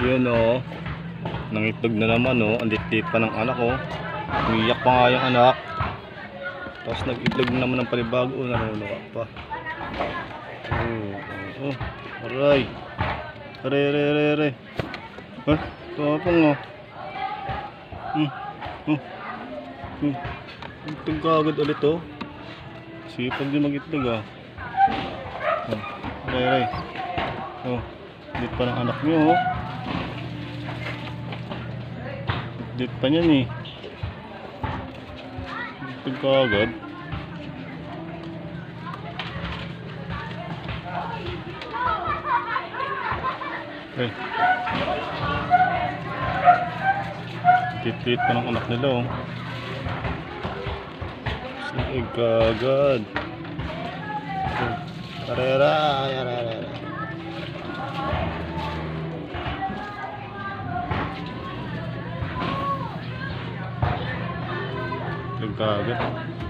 Yun o. Nangitlog na naman o. Lit pa ng anak o. Umiyak pa nga yung anak. Tapos nag-itlog na naman ng panibago. O, nanunuka pa. Oh, oh, oh. Aray. Aray, aray, aray, aray. Ha? Tapang o. Hmm. Oh. Hmm. Itlog ka agad ulit o. Sipag din mag-itlog ah. Oh. Aray, aray. Oh. Lit pa ng anak niyo oh. Lit pa niyan eh. Lit ka agad. Ay. Tit-tit pa ng anak nila oh. Sige ka agad. Oh. Karera, karera. Tit ka agad.